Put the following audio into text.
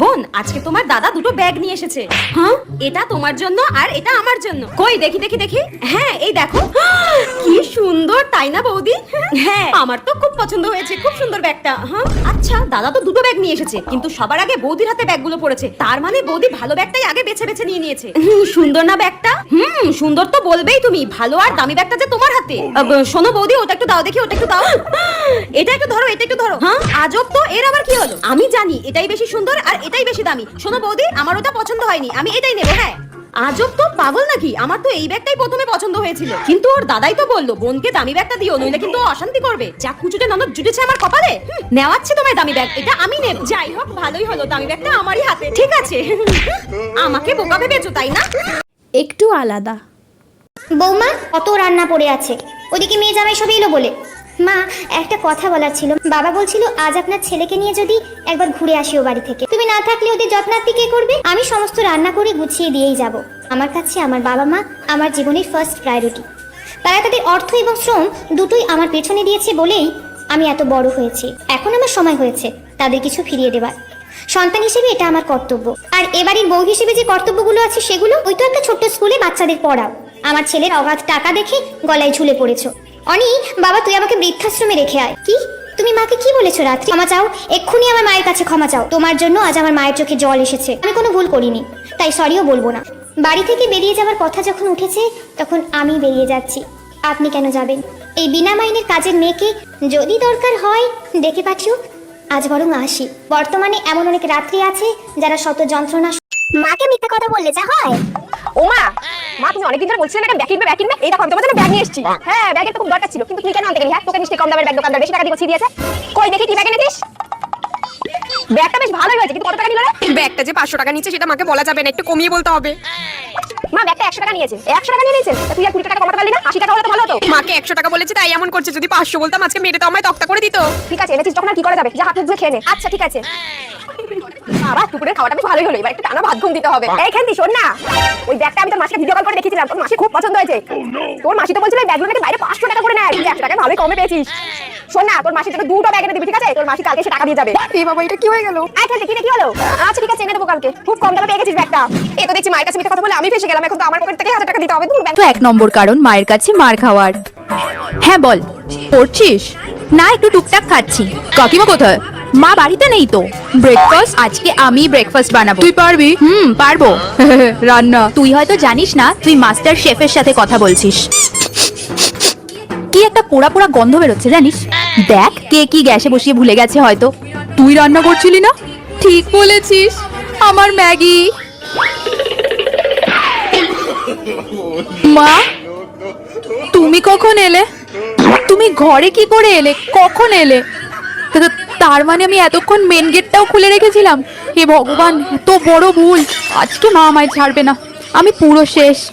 বোন আজকে তোমার দাদা দুটো ব্যাগ নিয়ে এসেছে। হ্যাঁ? এটা তোমার জন্য আর এটা আমার জন্য। কই দেখি দেখি দেখি। হ্যাঁ এই দেখো। কি সুন্দর তাই না বৌদি? হ্যাঁ। আমার তো খুব পছন্দ হয়েছে খুব সুন্দর ব্যাগটা। হ্যাঁ আচ্ছা দাদা তো দুটো ব্যাগ নিয়ে এসেছে কিন্তু সবার আগে বৌদির হাতে ব্যাগগুলো পড়েছে। তার মানে বৌদি ভালো ব্যাগটাই আগে বেছে বেছে নিয়ে নিয়েছে। হুম, সুন্দর না ব্যাগটা? হুম সুন্দর তো বলবেই তুমি ভালো আর দামি ব্যাগটা যে তোমার হাতে। শোনো বৌদি ওটা একটু দাও দেখি ওটা একটু দাও। এটা একটু ধরো এটা একটু ধরো। হ্যাঁ? আজব তো এর আবার কি হলো? আমি জানি এটাই বেশি সুন্দর আর এটাই বেশি দামি। শোনো বৌদি আমার ওটা পছন্দ হয়নি আমি এটাই নেব হ্যাঁ? আজব তো পাগল নাকি? আমার তো এই ব্যাগটাই প্রথমে পছন্দ হয়েছিল। কিন্তু ওর দাদাই তো বলল বোনকে দামি ব্যাগটা দিও নইলে কিন্তু ও অশান্তি করবে। যা কুচুটে ননদ জুটেছে আমার কপালে নেওয়াচ্ছি তোমায় দামি ব্যাগ এটা আমি নেব। যাই হোক ভালোই হলো দামি ব্যাগটা আমারই হাতে। ঠিক আছে। আমাকে বোকা ভেবেছো তাই না? একটু আলাদা। বৌমা কত রান্না পড়ে আছে? ওদিকে মেয়ে জামাই সব এলো বলে। মা, একটা কথা বলার ছিল। বাবা বলছিল, আজ আপনার ছেলেকে নিয়ে যদি একবার ঘুরে আসি ও বাড়ি থেকে। তুমি না থাকলে ওদের যত্নার্থী কে করবে? আমি সমস্ত রান্না করে গুছিয়ে দিয়েই যাব। আমার কাছে আমার বাবা মা, আমার জীবনের ফার্স্ট প্রায়োরিটি তারা তাদের অর্থ এবং শ্রম দুটোই আমার পেছনে দিয়েছে বলেই আমি এত বড় হয়েছি। এখন আমার সময় হয়েছে তাদের কিছু ফিরিয়ে দেবার। সন্তান হিসেবে এটা আমার কর্তব্য। আর এবারের বউ হিসেবে যে কর্তব্যগুলো আছে সেগুলো ওই তো একটা ছোট্ট স্কুলে বাচ্চাদের পড়াও। আমার ছেলের অগাধ টাকা দেখে গলায় ঝুলে পড়েছো। অনি, বাবা, তুই আমাকে বৃদ্ধাশ্রমে রেখে আয়। কি? তুমি মাকে কি বলেছ রাত্রি? ক্ষমা চাও? এক্ষুনি আমার মায়ের কাছে ক্ষমা চাও। তোমার জন্য আজ আমার মায়ের চোখে জল এসেছে। আমি কোনো ভুল করিনি, তাই সরিও বলব না। বাড়ি থেকে বেরিয়ে যাওয়ার কথা যখন উঠেছে, তখন আমি বেরিয়ে যাচ্ছি। আপনি কেন যাবেন? এই বিনা মাইনের কাজের মেয়েকে যদি দরকার হয়, ডেকে পাঠিও। আজ বরং আসি। বর্তমানে এমন অনেক রাত্রি আছে, যারা শত যন্ত্রণা মাকে মিথ্যা কথা বললে যা হয়। ওমা মা তুমি অনেকদিন ধরে বলছিলে না ব্যাগ কিনবে ব্যাগ কিনবে? এই দেখো আমি তোমার জন্য ব্যাগ নিয়ে এসেছি। হ্যাঁ ব্যাগের তো খুব দরকার ছিল কিন্তু তুই কেন আনতে গেলি? হ্যাঁ তোকে নিশ্চয়ই কম দামের ব্যাগ দোকানদার বেশি টাকা দিয়ে গুছিয়ে দিয়েছে। কই দেখি কি ব্যাগ এনেছিস? ব্যাগটা বেশ ভালোই হয়েছে কিন্তু কত টাকা নিল ব্যাগটা যে পাঁচশো টাকা নিচ্ছে সেটা মাকে বলা যাবে না একটু কমিয়ে বলতে হবে। মা ব্যাগটা একশো টাকা নিয়েছে। একশো টাকা নিয়ে নিয়েছে? তুই আর কুড়ি টাকা কমাতে পারলি না? আশি টাকা হলে তো ভালো হতো। মাকে একশো টাকা বলেছে তাই এমন করছে যদি পাঁচশো বলতাম আজকে মেরে তো আমায় তক্তা করে দিত। ঠিক আছে এনেছিস যখন আর কি করা যাবে? যা হাত মুখ ধুয়ে খেয়ে নে। আচ্ছা ঠিক আছে। বাবা দুপুরের খাওয়াটা বেশ ভালোই হলো। এবার একটু টানা ভাত ঘুম দিতে হবে। এই খেন্তি শোন না। ওই ব্যাগটা আমি তোর মাসিকে ভিডিও কল করে দেখেছিলাম তোর মাসি খুব পছন্দ হয়েছে। তোর মাসি তো বলছিল ব্যাগগুলো নাকি বাইরে পাঁচশো টাকা করে নেয়। তুই একশো টাকা ভালোই কমে পেয়েছিস। শোন না তোর মাসি তোকে দুটো ব্যাগ এনে দিবি ঠিক আছে? তোর মাসি কালকে সে টাকা দিয়ে যাবে। এই বাবা এটা কি হয়ে গেল? আয় খেলতে কি হলো? আচ্ছা ঠিক আছে এনে দেবো কালকে। খুব কম দামে পেয়ে গেছিস ব্যাগটা। এ তো দেখছি মায়ের কাছে মিথ্যে কথা বলে আমি ফেসে গেলাম। এখন তো আমার পকেট থেকে হাজার টাকা দিতে হবে। দূর ব্যাগ। তো এক নম্বর কারণ মায়ের কাছে মার খাওয়ার। হ্যাঁ বল। পড়ছিস? না একটু টুকটাক খাচ্ছি। কাকিমা কোথায়? মা বাড়িতে নেই তো। ব্রেকফাস্ট আজকে আমি ব্রেকফাস্ট বানাবো। তুই পারবি? হুম পারব। রান্না। তুই হয়তো জানিস না তুই মাস্টার শেফের সাথে কথা বলছিস। কি একটা পোড়া পোড়া গন্ধ বেরোচ্ছে জানিস? দেখ কে কি গ্যাসে বসিয়ে ভুলে গেছে হয়তো। তুই রান্না করছিলি না? ঠিক বলেছিস আমার ম্যাগি। মা তুমি কখন এলে? তুমি ঘরে কি করে এলে? কখন এলে? তার মানে আমি এতক্ষণ মেন গেটটাও খুলে রেখেছিলাম? হে ভগবান, এত বড় ভুল। আজকে মা আমায় ছাড়বে না। আমি পুরো শেষ।